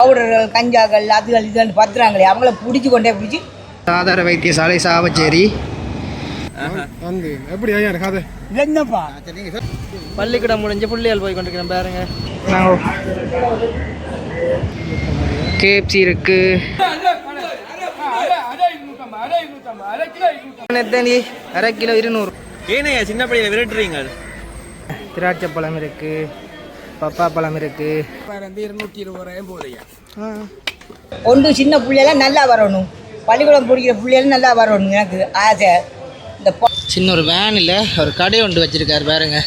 பவுடர்கள் கஞ்சாக்கள் அதுகள் இதுகள் பத்துறாங்களே அவங்கள பிடிச்சி கொண்டே பிடிச்சி. ஆதார வைத்தியசாலை சாவச்சேரி. வந்து எப்படி ஐயா கதை என்னப்பா? பள்ளிக்கூடம் முடிஞ்சு பிள்ளைகள் போய் கொண்டிருக்கிறேன் பாருங்க. கேப்சி இருக்கு. எத்தனை அரை கிலோ இருநூறு. ஏனையா சின்ன பையனை விரட்டுறீங்க? திராட்சை பழம் இருக்கு. பப்பா பழம் இருக்கு. ஆ. ஒன்று சின்ன பிள்ளையெல்லாம் நல்லா வரணும். பள்ளிக்கூடம் பிடிக்கிற பிள்ளைகளும் நல்லா வரணும் எனக்கு ஆசை. இந்த சின்ன ஒரு வேனில் ஒரு கடை ஒன்று வச்சிருக்காரு பாருங்க.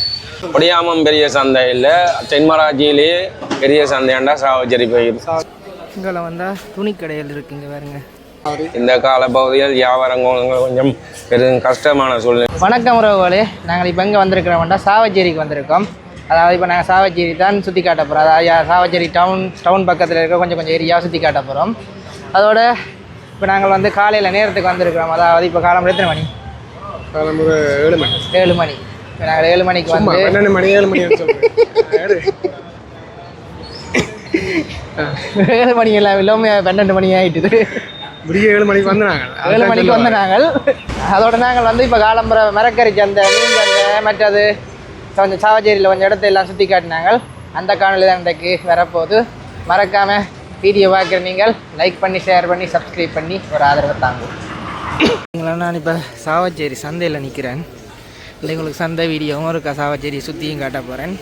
ஒடியாமம் பெரிய சந்தையில் தென்மராட்சியிலே பெரிய சந்தையாண்டா சாவச்சேரி போய் இங்கே வந்தால் துணி கடைகள் இருக்குங்க பாருங்க. இந்த கால பகுதியில் வியாபாரம் கொஞ்சம் பெரும் கஷ்டமான சூழ்நிலை. வணக்கம் உறவுகளே. நாங்கள் இப்போ எங்கே வந்திருக்கிறோம்னா சாவச்சேரிக்கு வந்திருக்கோம். அதாவது இப்போ நாங்கள் சாவச்சேரி தான் சுற்றி காட்ட போகிறோம் அதாவது சாவச்சேரி டவுன் டவுன் பக்கத்தில் இருக்க கொஞ்சம் கொஞ்சம் ஏரியா சுற்றி காட்ட போகிறோம் அதோட இப்போ நாங்கள் வந்து காலையில் நேரத்துக்கு வந்திருக்கிறோம். அதாவது இப்போ காலம் எத்தனை மணி? ஒரு ஏழு மணி. ஏழு மணி. இப்போ நாங்கள் ஏழு மணிக்கு வந்து பன்னெண்டு மணி ஏழு மணி ஏழு. மணி எல்லாம் இல்லாம பன்னெண்டு மணி ஆயிட்டுது. விடிய ஏழு மணிக்கு வந்து நாங்கள் ஏழு மணிக்கு வந்து நாங்கள் அதோட நாங்கள் வந்து இப்போ காலம்புற மரக்கறி சந்தை மீன் சந்தை மற்றது கொஞ்சம் சாவச்சேரியில் கொஞ்சம் இடத்த எல்லாம் சுற்றி காட்டினாங்க அந்த காணொலி தான் இன்றைக்கு வரப்போகுது. மறக்காமல் வீடியோ பார்க்குற நீங்கள் லைக் பண்ணி ஷேர் பண்ணி சப்ஸ்கிரைப் பண்ணி ஒரு ஆதரவை தாங்கும் நீங்களா நான் இப்போ சாவச்சேரி சந்தையில் நிற்கிறேன் இல்லை உங்களுக்கு சந்தை வீடியோவும் இருக்கா சாவச்சேரி சுற்றியும் காட்ட போகிறேன்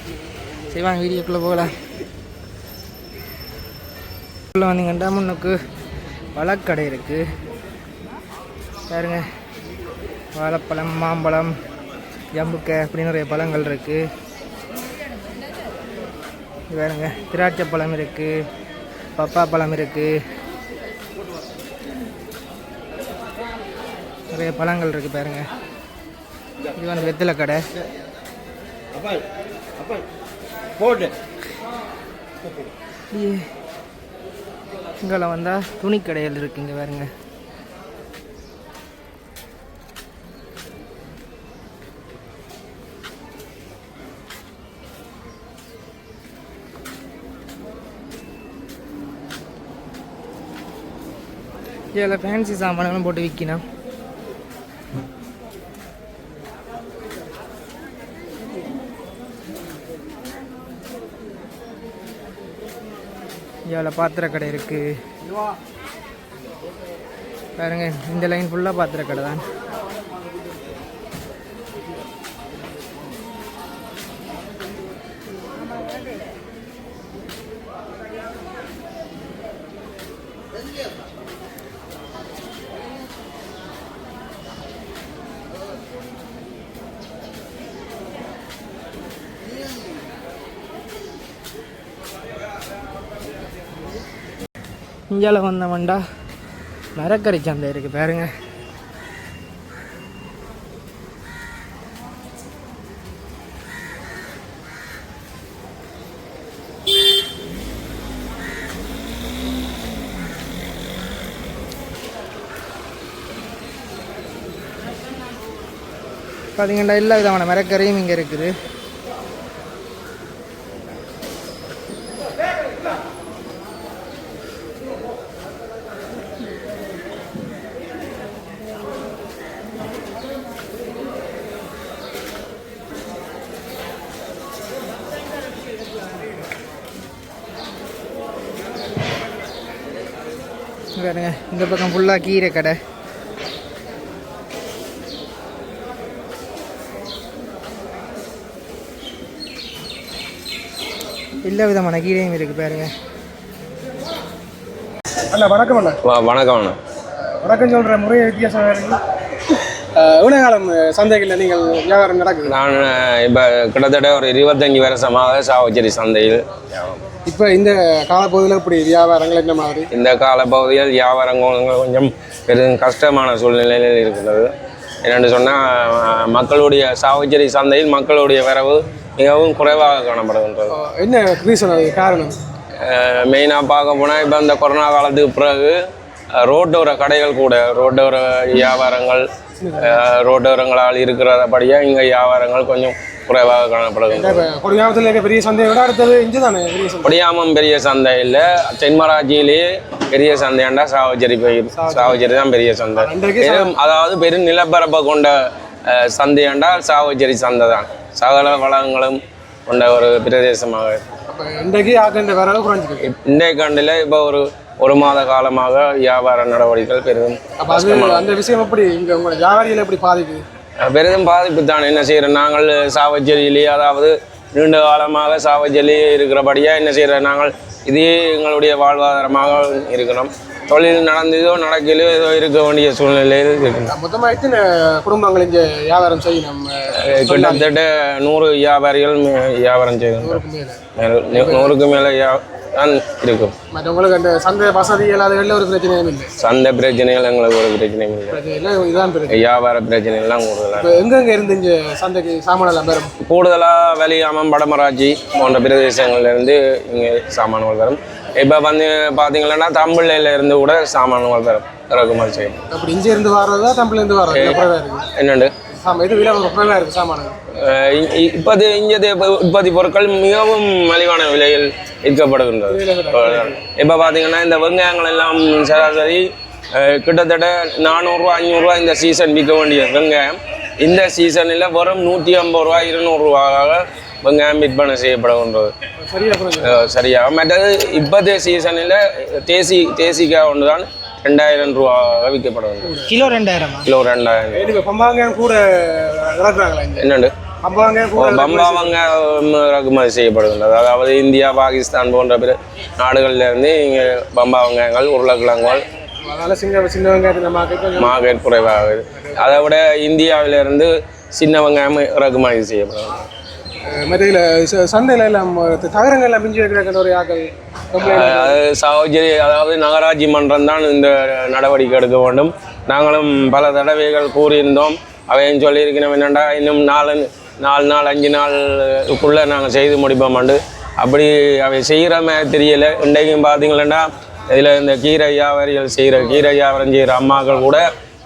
சரி வாங்க வீடியோக்குள்ளே போகலாம். உள்ள வந்தீங்கன்னா முன்னுக்கு வழக்கடை இருக்குது பாருங்கள் வாழைப்பழம் மாம்பழம் ஜம்புக்கை அப்படி நிறைய பழங்கள் இருக்குது வேறுங்க திராட்சை பழம் இருக்குது பப்பா பழம் இருக்குது நிறைய பழங்கள் இருக்குது பாருங்க. இது வந்து வெத்தலை கடை. இங்கே வந்தால் துணி கடைகள் இருக்குங்க பாருங்க. இதில் ஃபேன்சி சாமான்களும் போட்டு விற்கணும். இதில் பாத்திர கடை இருக்குது பாருங்கள் இந்த லைன் ஃபுல்லாக பாத்திர கடை தான் இந்தியாவில் வந்தவன்டா மரக்கறி சந்தை இருக்குது பாருங்க. பார்த்தீங்கன்னா எல்லா விதமான மரக்கறியும் இங்கே இருக்குது இங்க பாருங்க இந்த பக்கம் ஃபுல்லாக கீரை கடை. எல்லா விதமான கீரையும் இருக்குது பாருங்க. அண்ணா வணக்கம் அண்ணா. வணக்கம் அண்ணா. வணக்கம் சொல்கிற முறைய வித்தியாசம் இருக்கு. எவ்வளோ காலம் சந்தைகளில் நீங்கள் வியாபாரம் நடக்குது. நான் இப்போ கிட்டத்தட்ட ஒரு இருபத்தஞ்சி வருஷமாக சாவச்சேரி சந்தையில் இப்போ இந்த காலப்பகுதியில் இப்படி வியாபாரங்கள் என்ன மாதிரி? இந்த கால பகுதியில் வியாபாரம் கொஞ்சம் பெரும் கஷ்டமான சூழ்நிலையில் இருக்கிறது என்னென்னு சொன்னால் மக்களுடைய சாவச்சேரி சந்தையில் மக்களுடைய வரவு மிகவும் குறைவாக காணப்படுகின்றது. என்ன ரீசன் அது? காரணம்? மெயினாக பார்க்க போனால் இப்போ இந்த கொரோனா காலத்துக்கு பிறகு ரோட்டோர கடைகள் கூட ரோட்டோர வியாபாரங்கள் ரோட்டோரங்களால் இருக்கிறபடியாக இங்கே வியாபாரங்கள் கொஞ்சம் குறைவாக காணப்படுகின்றது இப்போ கொடியாமத்தில் இருக்க பெரிய சந்தையை விட அடுத்தது இங்கே தானே பெரிய கொடியாமம் பெரிய சந்தை இல்லை. தென்மராட்சியிலேயே பெரிய சந்தையாண்டா சாவச்சேரி பயிர் சாவச்சேரி. தான் பெரிய சந்தை. இன்றைக்கு பெரும் அதாவது பெரும் நிலப்பரப்பை கொண்ட சந்தையாண்டா சாவச்சேரி சந்தை தான். சகல வளங்களும் கொண்ட ஒரு பிரதேசமாக இன்றைக்கு இன்றைய கண்டில் இப்போ ஒரு ஒரு மாத காலமாக வியாபார நடவடிக்கைகள் அது அந்த விஷயம் எப்படி இங்கே உங்களை வியாபாரிகள் எப்படி பாதிக்குது? பெரிதும் பாதிப்பு தான் என்ன செய்கிறோம் நாங்கள் சாவச்சேரியிலே அதாவது நீண்ட காலமாக சாவச்சேரியிலே இருக்கிறபடியாக என்ன செய்கிறோம் நாங்கள் இதே எங்களுடைய வாழ்வாதாரமாக இருக்கணும். தொழில் நடந்ததோ நடக்கலையோ ஏதோ இருக்க வேண்டிய சூழ்நிலையில் இருக்கணும் மொத்தமாக எத்தனை குடும்பங்கள் இங்கே வியாபாரம் செய்யணும்? கிட்டத்தட்ட நூறு வியாபாரிகள் வியாபாரம் செய்யணும் நூறுக்கு மேலே. இருக்கும். மற்றவங்களுக்கு அந்த சந்தை வசதி இல்லாதவங்களில் ஒரு பிரச்சனையும் இல்லை. சந்தை பிரச்சனைகள் எங்களுக்கு ஒரு பிரச்சனையும் இல்லை. பிரச்சனை இதுதான் பிரச்சனை. வியாபார பிரச்சனைகள்லாம் கூடுதலாக எங்கெங்கே இருந்து இங்கே சந்தைக்கு சாமான் எல்லாம் பெறும் கூடுதலாக வெளியாமம் வடமராட்சி போன்ற பிரதேசங்கள்ல இருந்து இங்கே சாமான்கள் வரும். இப்போ வந்து பார்த்தீங்கன்னா தமிழ்ல இருந்து கூட சாமான்கள் வரும். இறக்குமதி செய்யும். அப்படி இங்கே இருந்து வர்றதா தமிழ்லேருந்து வர்றது? என்னண்டு? சாமான் இது விலை இருக்குது இப்போது இங்கே உற்பத்தி பொருட்கள் மிகவும் மலிவான விலையில் விற்கப்படுகின்றது. இப்போ பார்த்தீங்கன்னா இந்த வெங்காயங்கள் எல்லாம் சராசரி கிட்டத்தட்ட நானூறுரூவா அஞ்சூறுரூவா இந்த சீசன் விற்க வேண்டிய வெங்காயம். இந்த சீசனில் வெறும் நூற்றி ஐம்பது ரூபா இருநூறுவாக வெங்காயம் விற்பனை செய்யப்படுகின்றது. சரியாக மற்றது இப்போதைய சீசனில் தேசி தேசிக்காய் ஒன்று தான் ரெண்டாயிரம் ரூபாவாக விற்கப்படுகின்றது கிலோ ரெண்டாயிரமா? கிலோ ரெண்டாயிரம். பம்பாங்காயம் கூட இறக்குறாங்களா என்னண்டு? பம்பாவங்க இறக்குமதி செய்யப்படுகின்றது அதாவது இந்தியா பாகிஸ்தான் போன்ற பிற நாடுகள்ல இருந்து இங்கே பம்பா வெங்காயங்கள் உருளைக்கிழங்குகள் மார்க்கெட் குறைவாகுது. அதை விட இந்தியாவில இருந்து சின்ன வெங்காயம் இறக்குமதி செய்யப்படுகிறது மற்ற சந்தையில் எல்லாம் தகரங்கள் எல்லாம் மிஞ்சி வைக்கிற ஒரு ஆக்கள் சகோதரி அதாவது நகராட்சி மன்றம் தான் இந்த நடவடிக்கை எடுக்க வேண்டும். நாங்களும் பல தடவைகள் கூறியிருந்தோம். அவையும் சொல்லியிருக்கிறோம் என்னென்னா இன்னும் நாலு நாலு நாள் அஞ்சு நாளுக்குள்ளே நாங்கள் செய்து முடிப்போம்ண்டு அப்படி அவை செய்கிற மாதிரி தெரியல. இன்றைக்கும் பார்த்தீங்கன்னா இதில் இந்த கீரை வியாபாரிகள் செய்கிற கீரை வியாபாரம் செய்கிற அம்மாக்கள் கூட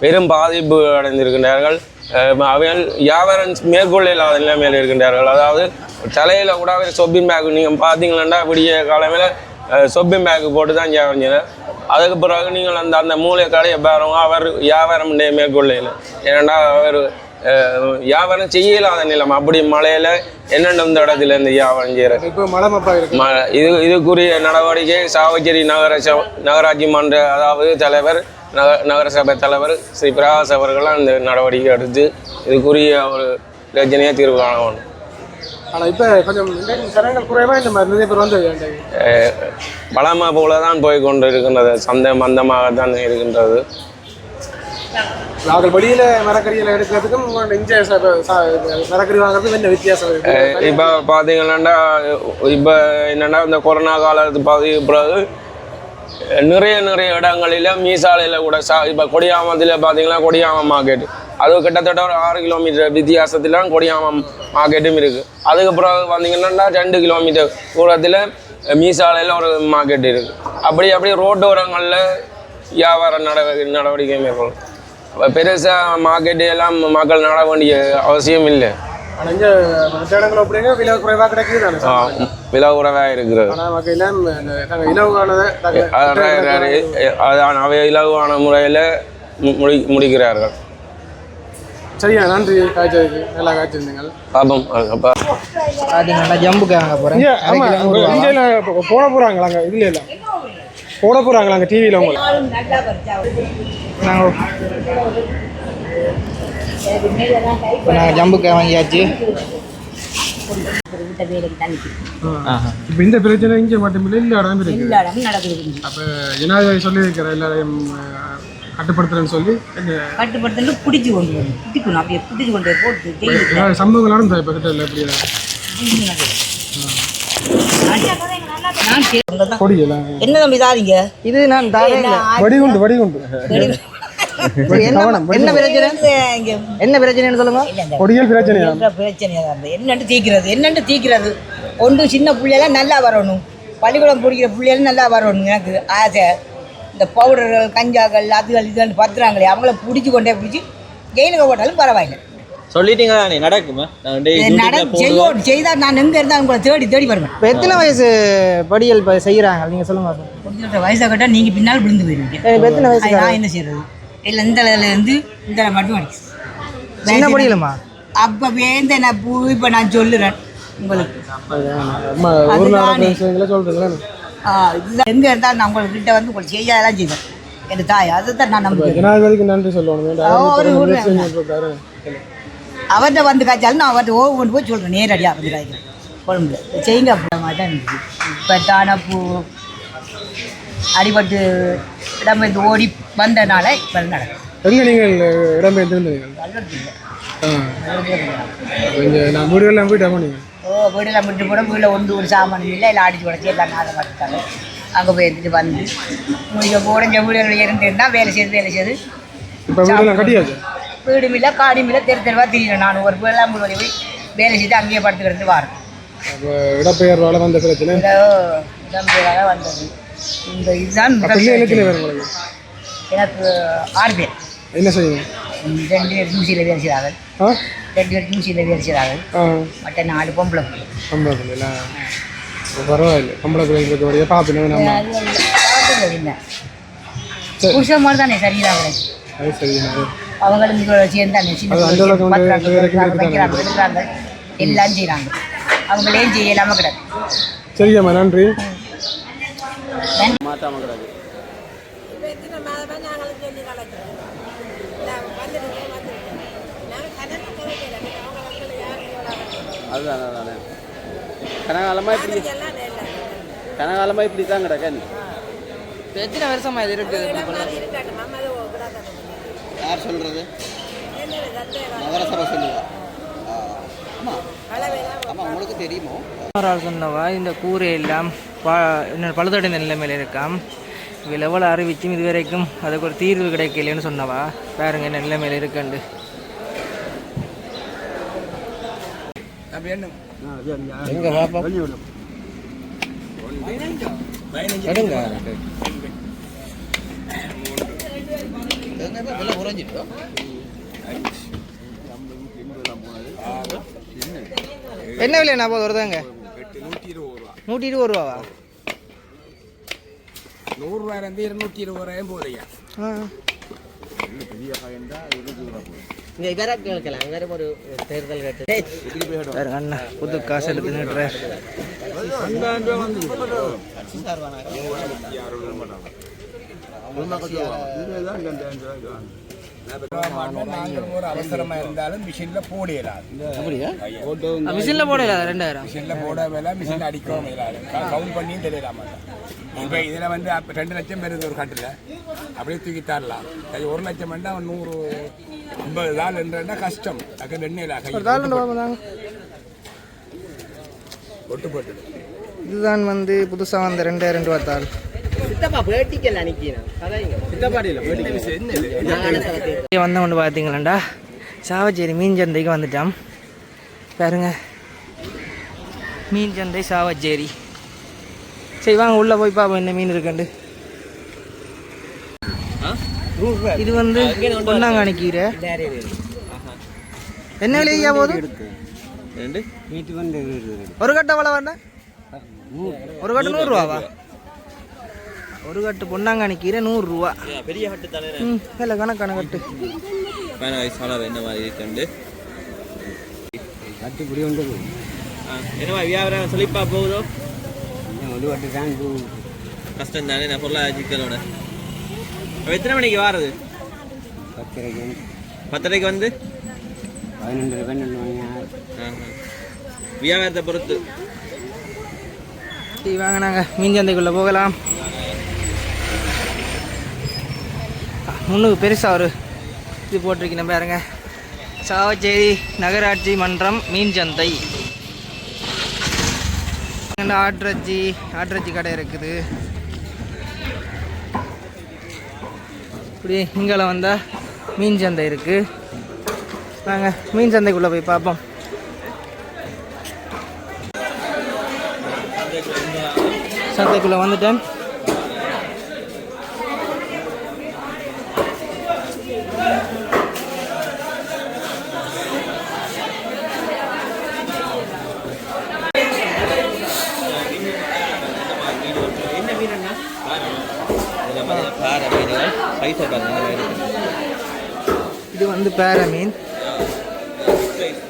பெரும் பாதிப்பு அடைந்திருக்கின்றார்கள். அஹ் அவைகள் வியாபாரம் மேற்கொள்ள இல்லாத நிலைமையில் இருக்கின்றார்கள். அதாவது தலையில் கூட அவர் சொப்பிங் பேக் நீங்கள் பார்த்தீங்கன்னா விடிய காலமையில் சொப்பிங் பேக் போட்டு தான் செய்யணும். அதுக்கு பிறகு நீங்கள் அந்த அந்த மூளை கடையை பாருங்க அவர் வியாபாரம் மேற்கொள்ள இல்லை ஏன்னா அவர் வியாபாரம் செய்ய இல்லாத நிலைமை. அப்படி மழையில் என்னென்ன இந்த இடத்துல இருந்து வியாபாரம் செய்கிறார் இப்போ மழை இது இதுக்குரிய நடவடிக்கை சாவச்சேரி நகர நகராட்சி மன்ற அதாவது தலைவர் நக நகரசபை தலைவர் ஸ்ரீ பிரகாஷ் அவர்களாம் இந்த நடவடிக்கை எடுத்து இதுக்குரிய ஒரு பிரச்சனையை தீர்வு காண வேண்டும். ஆனால் இப்போ கொஞ்சம் சரங்கள் குறைவாக இந்த மாதிரி நிறைய பேர் வந்து பலமா போல தான் போய் கொண்டு இருக்கின்றது. சந்தை மந்தமாக தான் இருக்கின்றது நாங்கள் வெளியில் மரக்கறியில் எடுக்கிறதுக்கும் இங்கே மரக்கறி வாங்குறதுக்கும் என்ன வித்தியாசம் இப்போ பார்த்தீங்கன்னா இப்போ என்னென்னா இந்த கொரோனா காலத்து பாதிக்கு பிறகு நிறைய நிறைய இடங்களில் மீசாலையில் கூட சா இப்போ கொடியாமத்தில் பார்த்தீங்கன்னா கொடியாமம் மார்க்கெட் அது கிட்டத்தட்ட ஒரு ஆறு கிலோமீட்டர் வித்தியாசத்தில் கொடியாமம் மார்க்கெட்டும் இருக்குது அதுக்கு பிறகு பார்த்தீங்கன்னா ரெண்டு கிலோமீட்டர் தூரத்தில் மீசாலையில் ஒரு மார்க்கெட் இருக்குது அப்படி அப்படி ரோட்டோரங்களில் வியாபார நடவடிக்கை நடவடிக்கை மேற்கொள்ளும் பெருசாக மார்க்கெட்டு எல்லாம் மக்கள் நட வேண்டிய அவசியம் இல்லை விலை குறைவாக இருக்கிறது அதான் அவை இலகுவான முறையில் முடி முடிக்கிறார்கள் சரியா நன்றி. காய்ச்சதுக்கு நல்லா காய்ச்சிருந்தீங்க பாப்போம் அப்போ. பார்த்தீங்கன்னா ஜம்புக்கு வாங்க போகிறேன் ஆமாம் இங்கே போட போகிறாங்களாங்க இதுல எல்லாம் போட போகிறாங்களாங்க டிவியில் உங்களை? நாங்கள் இப்போ நாங்கள் ஜம்புக்கு வாங்கியாச்சு. இப்போ இந்த பிரச்சனை இங்கே மட்டுமில்லை இல்லை இடம் இருக்கு. எல்லா இடமும் நடக்குது. அப்போ ஜனாதிபதி சொல்லியிருக்கிற எல்லாரையும் கட்டுப்படுத்துறேன்னு சொல்லி இந்த கட்டுப்படுத்தல பிடிச்சி கொண்டு வரணும் பிடிக்கணும். அப்படியே பிடிச்சி கொண்டு போய் போட்டு ஜெயிலுக்கு ஏதாவது சம்பவங்கள் நடந்தா இப்போ கிட்ட இல்லை எப்படி நான் கே- கொடியெல்லாம் என்ன தம்பி தாதீங்க இது நான் வடிகுண்டு வடிகுண்டு. என்ன என்ன பிரச்சனை? இங்க? என்ன பிரச்சனைன்னு சொல்லுங்க. கொடியல் பிரச்சனையா? தீக்கிறது? என்னண்டு தீக்கிறது? ஒன்று சின்ன பிள்ளையெல்லாம் நல்லா வரணும். பள்ளிக்கூடம் பிடிக்கிற பிள்ளைகளும் நல்லா வரணும் எனக்கு ஆசை. இந்த பவுடர்கள் கஞ்சாக்கள் அதுகள் இதுகள் பத்துறாங்களே அவங்கள பிடிச்சி கொண்டே பிடிச்சி ஜெயிலுக்கு போட்டாலும் பரவாயில்லை. சொல்லிட்டீங்க நடக்குமா? செய்வோம் செய்தால் நான் எங்கே இருந்தால் உங்களை தேடி தேடி வருவேன். இப்போ எத்தனை வயசு படியல் இப்போ செய்கிறாங்க நீங்கள் சொல்லுங்க பாப்போம். கொஞ்சம் வயசை கட்டா நீங்கள் பின்னால் விழுந்து போயிருவீங்க. எத்தனை வயசு நான் என்ன செய்யறது இல்லை இந்த இருந்து இந்த மட்டும் அடிக்கும் சின்ன படியலுமா? அப்போ வேந்த நான் பூ இப்போ நான் சொல்லுறேன் உங்களுக்கு. அம்மா அதுதானே. இதுதான் எங்கே இருந்தாலும் நான் உங்களுக்கு கிட்ட வந்து உங்களுக்கு செய்யாதெல்லாம் செய்வேன். என் தாய் அதை தான் நான் நம்புகிறேன் ஜனாதிபதிக்கு நன்றி சொல்லணும். அவர்கிட்ட வந்து காய்ச்சாலும் நான் அவர்கிட்ட ஓ கொண்டு போய் சொல்கிறேன் நேரடியாக வந்து காய்க்கிறேன். குழம்புல. செய்யுங்க அப்படின்ற மாதிரி தான் இருந்துச்சு இப்போ தானப்பூ அடிபட்டு இடம்பெயர்ந்து ஓடி வந்தனால இப்போ நடக்கும் எங்க நீங்கள் ஆ. கொஞ்சம் நான் வீடுகள்லாம் போயிட்டா போனீங்க ஓ வீடெல்லாம் விட்டு போட வீட்டில் ஒன்று ஒரு சாமான் இல்லை எல்லாம் அடிச்சு உடச்சி எல்லாம் நாளை மாட்டாங்க அங்கே போய் எடுத்துட்டு வந்து முடிஞ்ச உடஞ்ச வீடுகள் இருந்துருந்தா வேலை செய்து வேலை செய்து. வீடு மில்ல காடி மில்ல தெரு தெருவாக திரியிறேன் நான் ஒரு வீடெல்லாம் முழுவதி போய் வேலை செய்து அங்கேயே படுத்துக்கிறது வாரம் இடப்பெயர்வால் வந்த பிரச்சனை? இந்த இடம்பெயராக வந்தது. இந்த இதுதான் எனக்கு ஆறு பேர். என்ன செய்யணும்? ரெண்டு பேர் தூசியில் ஆ? ரெண்டு பேர் தூசியில் ஆ. மற்ற நாலு பொம்பளை பிள்ளை. சம்பளம் இல்லைங்களா பரவாயில்ல. சம்பள பிள்ளைங்க இருக்கக்கூடிய பார்ப்பீங்க நம்ம அது பார்க்கல இல்லை. சரி. புருஷன் மாதிரி தானே சரியாக அது சரி அவங்களும் இது வரைக்கும் வைக்கிறாங்க, எல்லாம் செய்கிறாங்க அவங்களே செய்யலாமல் கிடக்கு. சரிங்கம்மா நன்றி. அதுதான் அதுதானே கனகாலமாக இப்படி கனகாலமாக இப்படி தான் கிடக்க. நீ இப்போ எத்தனை வருஷமா இது இருக்குது? யார் சொல்கிறது நகரசபை சொல்லுவா. ஆமாம் உங்களுக்கு தெரியுமோ? சொன்னவா இந்த கூரை எல்லாம் பழுதடைந்த நிலைமையில் இருக்காம். இதில் எவ்வளோ அறிவிச்சும் இது வரைக்கும் அதுக்கு ஒரு தீர்வு கிடைக்கலைன்னு சொன்னவா. பாருங்க என்ன நிலைமையில் இருக்குண்டு எங்கே பாப்பா எடுங்க விலை குறைஞ்சிட்டோம் என்ன விலை நான் போது வருதாங்க நூற்றி இருபது ரூபாவா நூறுரூவாயிருந்து இருநூற்றி இருபது ரூபாயும் போதையா ஆ இங்கே வேற கேட்கலாம். வேற ஒரு தேர்தல் கேட்டு. பாருங்க அண்ணா புது காசு எடுத்து நிட்டுறார் அவசரமாக இருந்தாலும் மிஷினில் போடலாது மிஷினில் போடல ரெண்டாயிரம். மிஷினில் போட வேலை மிஷின் அடிக்கவும் கவுண்ட் பண்ணியும் தெரியலாமா இப்போ இதில் வந்து அப்போ ரெண்டு லட்சம் வருது ஒரு கட்டில் அப்படியே தூக்கி தரலாம். அது ஒரு லட்சம் வேண்டாம் நூறு ஐம்பது நாள் என்றா கஷ்டம். ரெண்டு தாள் ரெண்டு பாப்பா தாங்க ஒட்டு போட்டு இதுதான் வந்து புதுசாக வந்த தாள். நிற்கிறேன் சித்தப்பாடியில் இங்கே. வந்த கொண்டு பார்த்தீங்களாண்டா சாவச்சேரி மீன் சந்தைக்கு வந்துட்டான். பாருங்க. மீன் சந்தை சாவச்சேரி. சரி வாங்க உள்ளே போய் பார்ப்போம் என்ன மீன் இருக்குண்டு இது வந்து பொன்னாங்கானி கீரை. என்ன விலையா ரெண்டு. ஒரு கட்டு எவ்வளோ வேண்டாம் ஒரு கட்டு நூறுரூவாவா ஒரு கட்டு பொன்னாங்கானி கீரை நூறுரூவா பெரிய தானே ம் இல்லை கணக்கான கட்டு. என்ன மாதிரி இருக்குண்டு கட்டுப்படி வந்து என்னவா வியாபாரம் செழிப்பா போகுதோ? ஒரு வாட்டி தான் கஷ்டம் தானே நான் பொருளாதார சிக்கலோட எத்தனை மணிக்கு வாரது? பத்திரிக்கை பத்தரைக்கு வந்து? பதினொன்று பன்னெண்டு மணி. வியாபாரத்தை பொறுத்து. சரி வாங்க நாங்கள் மீன் சந்தைக்குள்ளே போகலாம். முன்னுக்கு பெருசாக ஒரு இது போட்டிருக்கேன் பாருங்க. சாவச்சேரி நகராட்சி மன்றம் மீன் சந்தை. இந்த ஆட்ரஜி ஆட்ரஜி கடை இருக்குது. இப்படி இங்கே வந்தால் மீன் சந்தை இருக்குது நாங்கள் மீன் சந்தைக்குள்ளே போய் பார்ப்போம். சந்தைக்குள்ளே வந்துட்டேன். சைஸை பார்த்தீங்கன்னா இந்த இது வந்து பேர மீன் சைஸ்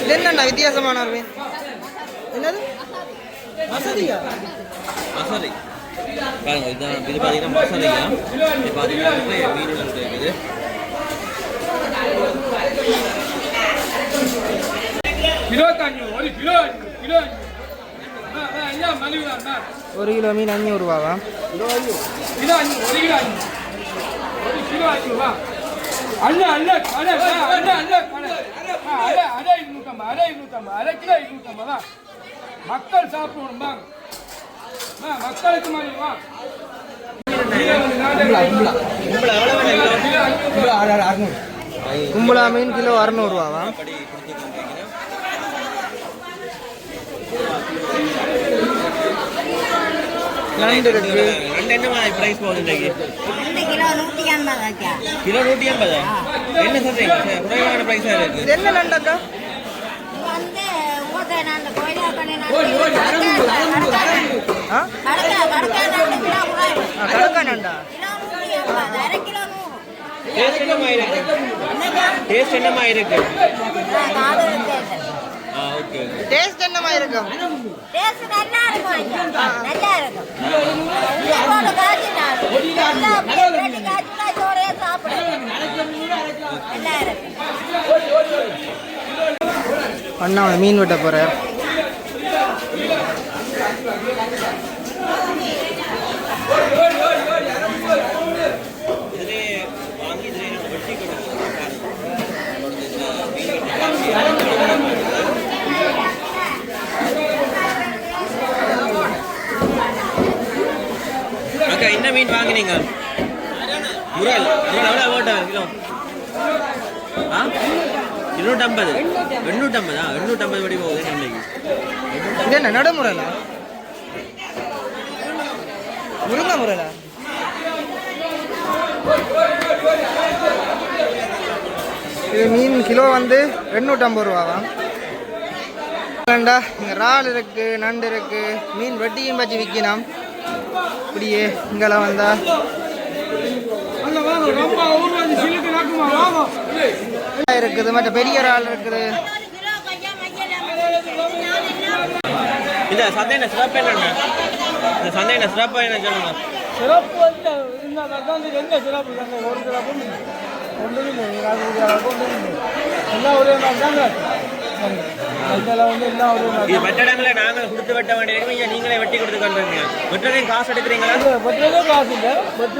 இது என்னண்ணா வித்தியாசமான ஒரு மீன்? என்னது? மசதியா மசாலை பாருங்க இதுதான் இது பார்த்தீங்கன்னா மசாலையா? இது பார்த்தீங்கன்னா நிறைய மீன்கள் இருக்குது இருபத்தஞ்சு ஒரு கிலோ கிலோ. கிலோ அஞ்சு ரூபா அல்ல அல்ல கடை அல்ல அல்ல கடை. அரை அரை இருநூற்றம்பது அரை இருநூற்றம்பது அரை கிலோ இருநூற்றம்பது தான் மக்கள் சாப்பிடணும் வாங்க மக்களுக்கு மாதிரி வா. உங்களை எவ்வளோ வேணும் கிலோ? கும்பலா மீன் கிலோ அறநூறுவாவா நண்டு இருக்கு ரெண்டு என்ன மாதிரி ப்ரைஸ் போகுது இன்றைக்கு? ரெண்டு கிலோ நூற்றி ஐம்பது ஆச்சா கிலோ நூற்றி ஐம்பதா? என்ன சொல்றீங்க? குறைவான இருக்கு. என்ன நண்டக்கா கடக்கா நண்டா டேஸ்ட் என்னமா இருக்கு? டேஸ்ட் என்னமா இருக்கு? ஓகே. டேஸ்ட் என்னமா இருக்கும்? டேஸ்ட் நல்லா இருக்கும். நல்லா இருக்கும். சோறே நல்லா இருக்கும். அண்ணா மீன் வெட்ட போறார் இதிலே வாங்கி இதிலே நம்ம வெட்டி கொடுக்கணும் அக்கா என்ன மீன் வாங்கினீங்க முரல் எவ்வளோ போட்டேன் கிலோ ஆ? இருநூற்றம்பது. எண்ணூற்றம்பதா? எண்ணூற்றம்பது படி போகுது இன்னைக்கு? இது என்ன நடுமுறைலா முருங்க முறைலா இது மீன் கிலோ வந்து எண்ணூற்றம்பது ரூபாவா? வேண்டா இங்கே இறால் இருக்குது நண்டு இருக்குது மீன் வெட்டியும் பச்சி விற்கணும் இப்படியே இங்கெல்லாம் வந்தா. இருக்குது மற்ற பெரிய இறால் இருக்குது. இந்த சந்தையின சிறப்பு என்னென்ன? இந்த சந்தையின சிறப்பு என்ன சொல்லுங்க? சிறப்பு வந்து இந்த எங்க சிறப்பு? தாங்க ஒரு சிறப்பு ஒன்றும் இல்லை ஒன்றும் இல்லை. எல்லாம் ஒரே மாதிரி தாங்க. இதெல்லாம் வந்து எல்லாம் ஒரே இடங்களில் நாங்கள் கொடுத்து வெட்ட வேண்டிய இங்கே நீங்களே வெட்டி கொடுத்து கொண்டுருங்க வெட்டுறதையும் காசு எடுக்கிறீங்களா? பற்றதே காசு இல்லை. ஒரு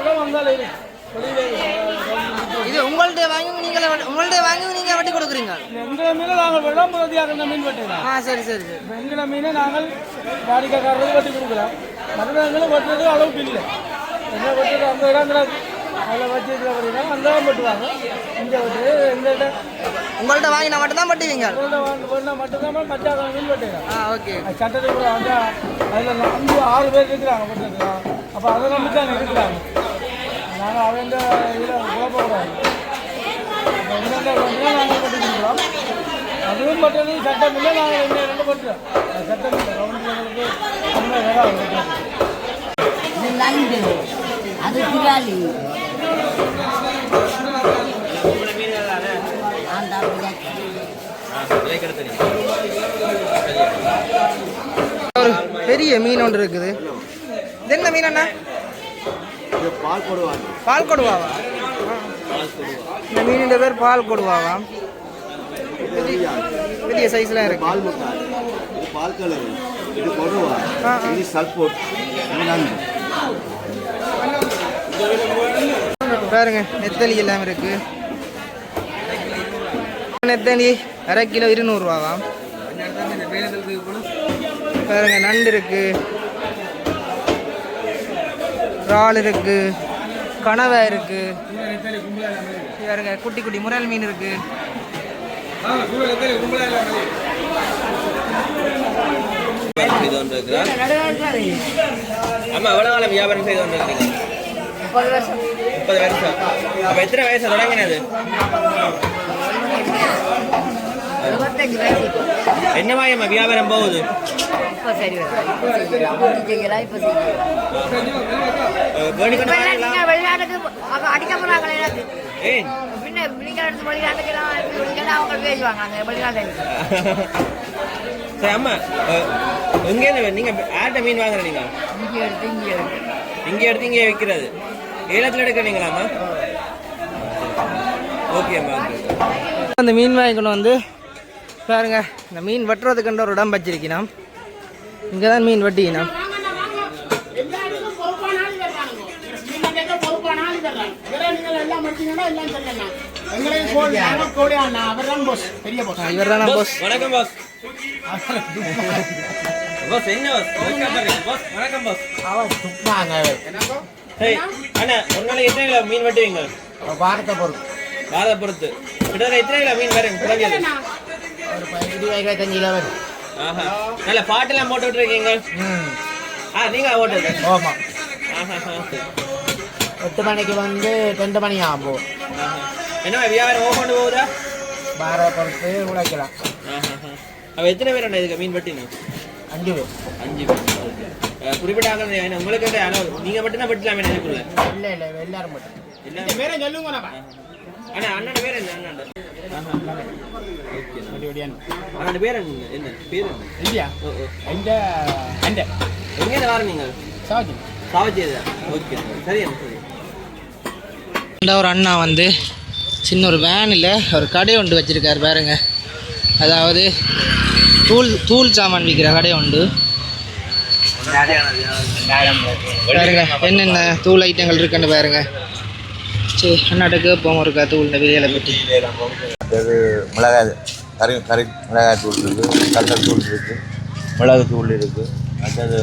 இடம் வந்தாலே இது உங்கள்ட்ட வாங்கி நீங்களே உங்கள்ட்ட வாங்கி நீங்கள் வெட்டி கொடுக்குறீங்க? எங்களை மீன் நாங்கள் பிரதியாக இந்த மீன் வெட்டினா ஆ சரி சரி எங்களை மீனை நாங்கள் வாடிக்கைக்காரருக்கு வெட்டி கொடுக்குறோம். மற்ற இடங்களும் வெட்டுறது அளவுக்கு இல்லை. என்ன வெட்டுறது? அந்த இடம் கிடக்கு அதில் வச்சு இதில் வெட்டினா அந்த இடம் வெட்டுவாங்க. இங்கே வெட்டுறது இந்த இடம் உங்கள்ட்ட வாங்கி நான் மட்டும் தான் வெட்டுவீங்க வெட்டினா மட்டும்தான் வெட்டுறோம் ஆ ஓகே. சட்டத்துக்குள்ள வந்து அதில் அஞ்சு ஆறு பேர் இருக்கிறாங்க அப்போ அதை நம்பி தான் இருக்கிறாங்க நாங்கள் அவங்க இதில் குழப்பக்கூடாது நாங்கள் வெட்டி கொடுக்குறோம். அதுவும் பட்டது சட்டம் இல்லை நாங்கள் ரெண்டு ரெண்டு பட்டுறோம் அது சட்டம் இல்லை அது பிராலி உங்களை மீன்கள் தானே அந்த பிராலி விலைக்கெடுத்து ஒரு பெரிய மீன் ஒன்று இருக்குது. இது என்ன மீன் அண்ணா? பால் போடுவாங்க பால் கொடுவாவா? இந்த மீனின் பேர் பால் கொடுவாவா? பெரிய சைஸ்லாம் இருக்கு. பால் முட்டாய். இது பால் கலர். இது கொடுவா. இது சல்போட். பாருங்க நெத்தலி எல்லாம் இருக்கு. நெத்தலி. அரை கிலோ இருநூறுவாவா? பாருங்க நண்டு இருக்கு. இறால் இருக்கு. கனவை இருக்கு. பாருங்க குட்டி குட்டி முரல் மீன் இருக்கு. ஆமா எவ்வளவு காலம் வியாபாரம் செய்து கொண்டிருக்கிறீங்க? முப்பது வருஷம். முப்பது வருஷம். அப்ப எத்தனை வயசு தொடங்கினது? என்ன மாதிரிம்மா வியாபாரம் போகுது? எல்லாம் வெளிநாட்டுக்கு அடிக்க போறாங்களே ஏன் பின்ன வெளிநாட்டுக்கெல்லாம் அனுப்பி விடுங்கன்னா அவங்க பேசுவாங்க வெளிநாட்டுக்கு சரி அம்மா எங்கேருந்து நீங்கள் ஆட்ட மீன் வாங்குற நீங்கள் இங்கே எடுத்து இங்கே எடுத்து. இங்கே எடுத்து இங்கே விற்கிறது. ஏலத்தில் எடுக்கிறீங்களாம்மா ஓகே அம்மா ஓகே. அந்த மீன் வாங்கிக்கணும் வந்து பாருங்க இந்த மீன் வெட்டுறதுக்குன்ற ஒரு இடம் வச்சிருக்கணும் இங்கே தான் மீன் வெட்டிக்கணும் இவர் தானே போஸ் வணக்கம் பாஸ் பாஸ் என்ன பாஸ் பாஸ் வணக்கம் பாஸ் சரி அண்ணா ஒரு நாளைக்கு எத்தனை கிலோ மீன் வெட்டுவீங்க? வாரத்தை பொறுத்து. வாரத்தை பொறுத்து. கிட்டத்தட்ட எத்தனை கிலோ மீன் வரும் குறைஞ்சது ஒரு பதினஞ்சு இருபத்தஞ்சு கிலோ வரும் ஆஹா. நல்ல பாட்டெல்லாம் போட்டு விட்டுருக்கீங்க. ஆ நீங்கள் ஓட்டுறது ஆமாம் எட்டு மணிக்கு வந்து ரெண்டு மணி ஆகும். என்ன வியாபாரம் ஓ கொண்டு போகுதா? பாரத்தை பொறுத்து உழைக்கலாம். அவ எத்தனை பேர் இதுக்கு மீன் வெட்டினு? அஞ்சு பேர். அஞ்சு பேர். அஹ் குறிப்பிட்ட ஆக்கள் என்ன உங்களுக்கு வந்து அளவு. நீங்க மட்டும் தான் வெட்டலாமே இதுக்குள்ள இல்லை இல்லை எல்லாரும் மட்டும் எல்லாரும் பேரை சொல்லுங்க அண்ணா அண்ணன் பேர் என்ன அண்ணன் அண்ணன் பேர் என்ன என்ன? பேர் என்ன? இல்லையா ஓ ஓ. இந்த அந்த எங்கே வர நீங்க சாஜி சாவச்சேரியா ஓகே சரி சரி. ஒரு அண்ணா வந்து சின்ன ஒரு வேனில் ஒரு கடை ஒன்று வச்சிருக்காரு பாருங்க. அதாவது தூள் தூள் சாமான் விற்கிற கடை உண்டு. பாருங்க என்னென்ன தூள் ஐட்டங்கள் இருக்குன்னு பாருங்க. சரி அண்ணாட்ட கேட்போம் இருக்கா தூள் இந்த விலையில பற்றி அது மிளகாய் கறி கறி மிளகாய் தூள் இருக்குது கட்டல் தூள் இருக்குது மிளகு தூள் இருக்குது மற்றது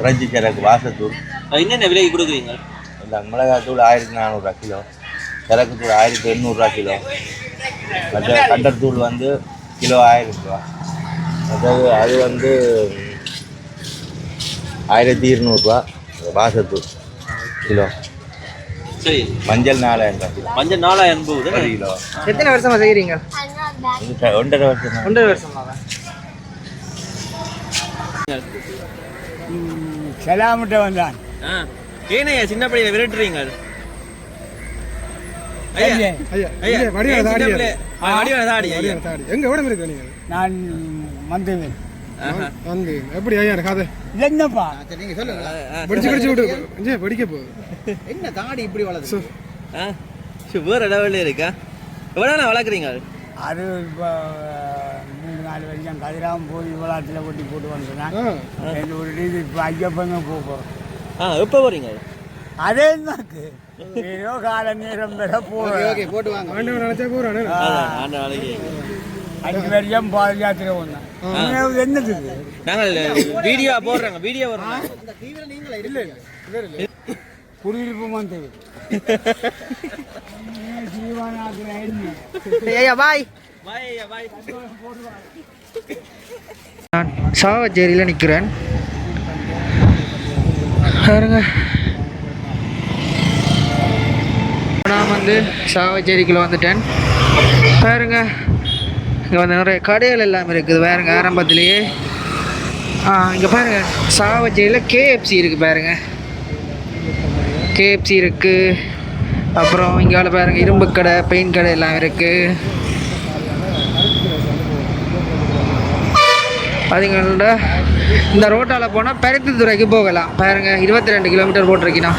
இறைச்சி சரக்கு வாசத்தூள். என்னென்ன விலைக்கு கொடுக்குறீங்க? இந்த மிளகாய் தூள் ஆயிரத்தி நானூறுரூவா கிலோ சரக்கு தூள் ஆயிரத்தி எண்ணூறுரூவா கிலோ மற்ற கண்டர் தூள் வந்து கிலோ ஆயிரம் ரூபா. மற்றது அது வந்து ஆயிரத்தி இருநூறுவா வாசத்தூள் கிலோ. சரி. மஞ்சள் நாலாயிரம் மஞ்சள் நாலாயிரம் போகுது ஒரு கிலோ. எத்தனை வருஷமா செய்கிறீங்க த- ஒன்றரை வருஷம். ஒன்றரை வருஷமாவா செலாமிட்ட வந்தான். ஆ ஏனையா சின்ன பிள்ளைய விரட்டுறீங்க? நான் ஆஹா. வந்து எப்படி ஐயா கதை என்னப்பா? படிச்சு படிச்சு விட்டு கொஞ்சம் படிக்க போகுது என்ன தாடி இப்படி வளருது ஆ வேற லெவலில் இருக்கா? எவ்வளோ நாள் வளர்க்குறீங்க? அது இப்போ மூணு நாலு வருஷம் கதிராம போய் விளாட்டில் கொட்டி போட்டு வந்துட்டேன் ஒரு இது இப்போ ஐயப்பங்க போக போகிறோம் ஆ எப்போ போகிறீங்க அதே தாக்கு ஏதோ கால நேரம் பெற போகிறோம் போட்டு வாங்க. ஆண்டவன் நினைச்சா போறானே. ஆண்டு நாளைக்கு அஞ்சு வருஷம் பால் யாத்திரை வந்தேன் என்னதுக்கு நாங்கள் வீடியோ போடுறாங்க வீடியோ வர்றோம் குடியிருப்பு பாய். நான் சாவச்சேரியில் நிற்கிறேன் பாருங்க. நான் வந்து சாவச்சேரிக்குள்ள வந்துட்டேன். பாருங்க. இங்கே வந்து நிறைய கடைகள் எல்லாம் இருக்குது பாருங்க ஆரம்பத்திலேயே. இங்கே பாருங்க சாவச்சேரியில் கேஎஃப்சி இருக்குது பாருங்க. கேஎஃப்சி இருக்குது அப்புறம் இங்கே பாருங்க இரும்பு கடை பெயிண்ட் கடை எல்லாம் இருக்குது அதுங்களோட இந்த ரோட்டால் போனால் பருத்தித்துறைக்கு போகலாம். பாருங்க இருபத்தி ரெண்டு கிலோமீட்டர் போட்டிருக்கணும்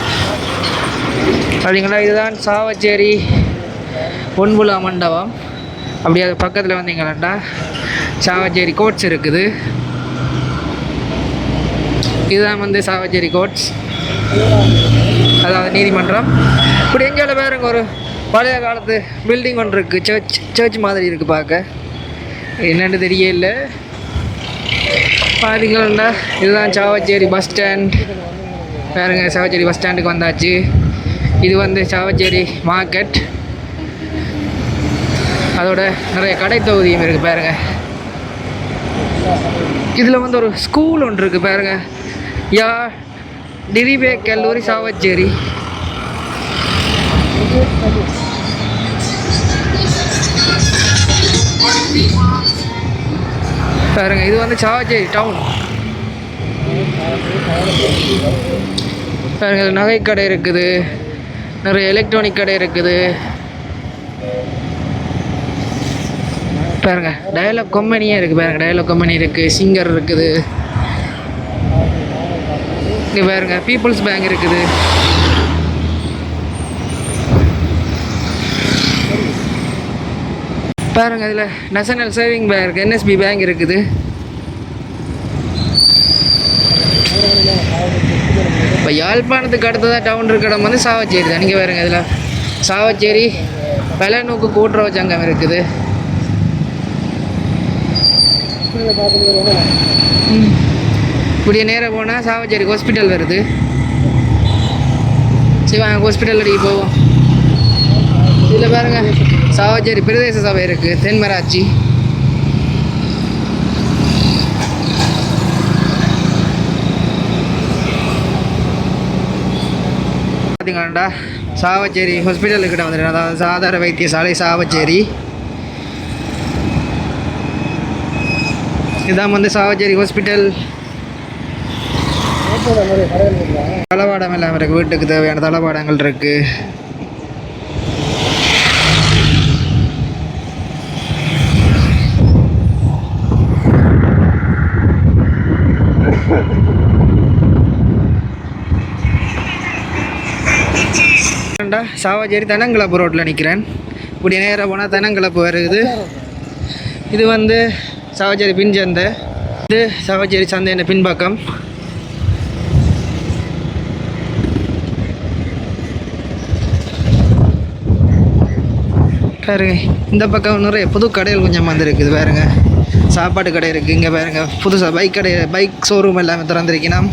அப்படிங்களா இதுதான் சாவச்சேரி பொன்புலா மண்டபம். அப்படி அது பக்கத்தில் வந்தீங்களாண்டா? சாவச்சேரி கோட்ஸ் இருக்குது. இதுதான் வந்து சாவச்சேரி கோட்ஸ். அதாவது நீதிமன்றம். இப்படி எங்கேயால பாருங்க ஒரு பழைய காலத்து பில்டிங் ஒன்று இருக்குது சர்ச் சர்ச் மாதிரி இருக்குது பார்க்க என்னென்னு தெரியல. பார்த்தீங்கன்னா இதுதான் சாவச்சேரி பஸ் ஸ்டாண்ட். பாருங்க சாவச்சேரி பஸ் ஸ்டாண்டுக்கு வந்தாச்சு. இது வந்து சாவச்சேரி மார்க்கெட். அதோட நிறைய கடை தொகுதியும் இருக்குது பாருங்க. இதில் வந்து ஒரு ஸ்கூல் ஒன்று இருக்குது பாருங்க. யா டிரிபே கல்லூரி சாவச்சேரி. பாருங்க இது வந்து சாவச்சேரி டவுன் பாருங்க நகைக்கடை நகை கடை இருக்குது. நிறைய எலக்ட்ரானிக் கடை இருக்குது. பாருங்க டயலாக் கம்பெனியே இருக்குது பாருங்க டயலாக் கம்பெனி இருக்குது சிங்கர் இருக்குது. இங்கே பாருங்க பீப்புள்ஸ் பேங்க் இருக்குது. பாருங்க இதில் national saving bank NSB bank இருக்குது. இப்போ யாழ்ப்பாணத்துக்கு அடுத்ததாக டவுன் இருக்கிற இடம் வந்து சாவச்சேரி தான். நீங்கள் பாருங்க இதில் சாவச்சேரி பலநோக்கு கூட்டுறவு சங்கம் இருக்குது. இப்படியே நேராக போனால் சாவச்சேரி ஹாஸ்பிட்டல் வருது. சரி வாங்க ஹாஸ்பிட்டல் அடிக்க போவோம். இதில் பாருங்க சாவச்சேரி பிரதேச சபை இருக்குது தென்மராட்சி. பார்த்தீங்களாண்டா சாவச்சேரி ஹாஸ்பிட்டலுக்கிட்ட வந்துட்டேன். அதாவது சாதார வைத்தியசாலை சாவச்சேரி இதான் வந்து சாவச்சேரி ஹாஸ்பிட்டல் தளவாடம் எல்லாம் இருக்குது வீட்டுக்கு தேவையான தளவாடங்கள் இருக்குது சாவாச்சேரி தனங்கலப்பு ரோட்டில் நிற்கிறேன் இப்படி நேராக போனால் தெனங்கிளப்பு வருது. இது வந்து சாவச்சேரி பின் சந்தை இது சாவச்சேரி சந்தையின் பின்பக்கம். பாருங்க இந்த பக்கம் நிறைய புது கடைகள் கொஞ்சம் வந்துருக்குது பாருங்க. சாப்பாடு கடை இருக்குது இங்கே பாருங்க. புதுசாக பைக் கடை பைக் ஷோரூம் எல்லாமே திறந்திருக்கணும்.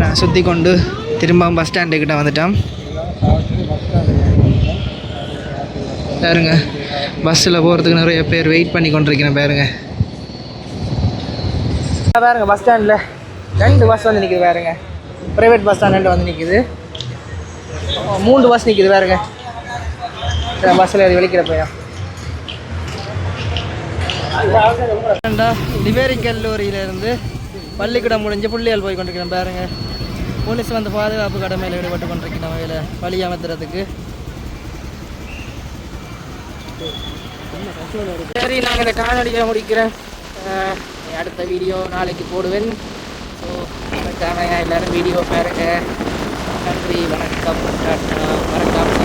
நான் சுற்றி கொண்டு திரும்ப பஸ் ஸ்டாண்டுக்கிட்ட வந்துட்டோம். பாருங்க. பஸ்ஸில் போகிறதுக்கு நிறைய பேர் வெயிட் பண்ணி கொண்டிருக்கிறேன் பாருங்க. பாருங்க பஸ் ஸ்டாண்டில் ரெண்டு பஸ் வந்து நிற்குது பாருங்க. ப்ரைவேட் பஸ் ஸ்டாண்ட் ரெண்டு வந்து நிற்குது மூன்று பஸ் நிற்குது பாருங்க. பஸ்ஸில் அது வெளிக்கிற போயா டிவேரி கல்லூரியிலேருந்து பள்ளிக்கூடம் முடிஞ்சு புள்ளிகள் போய் கொண்டிருக்கிறேன் பாருங்க. போலீஸ் வந்து பாதுகாப்பு கடமையில் ஈடுபட்டு கொண்டிருக்கிறோம் வகையில் வழி அமர்த்துறதுக்கு சரி நாங்கள் இந்த காணொலியை முடிக்கிறேன். அடுத்த வீடியோ நாளைக்கு போடுவேன். ஸோ மறக்காம எல்லாரும் வீடியோ பாருங்க. நன்றி வணக்கம். மறக்காம